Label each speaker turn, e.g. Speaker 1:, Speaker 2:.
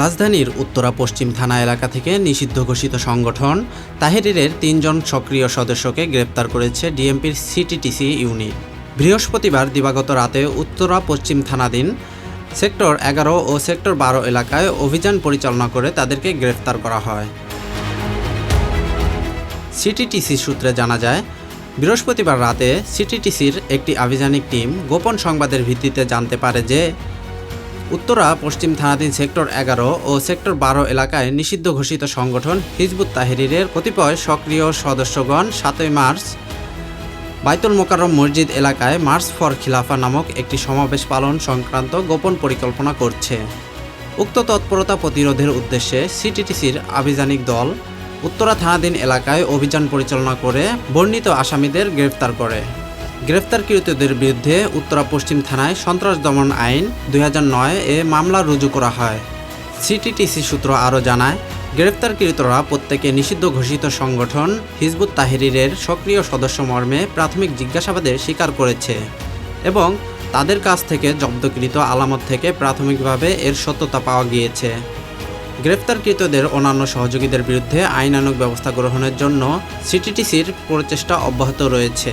Speaker 1: রাজধানীর উত্তরা পশ্চিম থানা এলাকা থেকে নিষিদ্ধ ঘোষিত সংগঠন তাহেরিরের তিনজন সক্রিয় সদস্যকে গ্রেপ্তার করেছে ডিএমপির সিটিটিসি ইউনিট। বৃহস্পতিবার দিবাগত রাতে উত্তরা পশ্চিম থানাধীন সেক্টর এগারো ও সেক্টর বারো এলাকায় অভিযান পরিচালনা করে তাদেরকে গ্রেফতার করা হয়। সিটিটিসি সূত্রে জানা যায়, বৃহস্পতিবার রাতে সিটিটিসির একটি আভিযানিক টিম গোপন সংবাদের ভিত্তিতে জানতে পারে যে উত্তরা, পশ্চিম থানাধীন সেক্টর এগারো ও সেক্টর বারো এলাকায় নিষিদ্ধ ঘোষিত সংগঠন হিজবুত তাহেরিরের কতিপয় সক্রিয় সদস্যগণ সাতই মার্চ বাইতুল মোকাররম মসজিদ এলাকায় মার্চ ফর খিলাফা নামক একটি সমাবেশ পালন সংক্রান্ত গোপন পরিকল্পনা করছে। উক্ত তৎপরতা প্রতিরোধের উদ্দেশ্যে সিটিটিসির আভিযানিক দল উত্তরা থানাধীন এলাকায় অভিযান পরিচালনা করে বর্ণিত আসামিদের গ্রেফতার করে। গ্রেফতারকৃতদের বিরুদ্ধে উত্তরা পশ্চিম থানায় সন্ত্রাস দমন আইন দুই হাজার নয় এ মামলা রুজু করা হয়। সিটিটিসি সূত্র আরও জানায়, গ্রেফতারকৃতরা প্রত্যেকে নিষিদ্ধ ঘোষিত সংগঠন হিজবুত তাহেরিরের সক্রিয় সদস্য মর্মে প্রাথমিক জিজ্ঞাসাবাদের স্বীকার করেছে এবং তাদের কাছ থেকে জব্দকৃত আলামত থেকে প্রাথমিকভাবে এর সত্যতা পাওয়া গিয়েছে। গ্রেপ্তারকৃতদের অন্যান্য সহযোগীদের বিরুদ্ধে আইনানুগ ব্যবস্থা গ্রহণের জন্য সিটিটিসির প্রচেষ্টা অব্যাহত রয়েছে।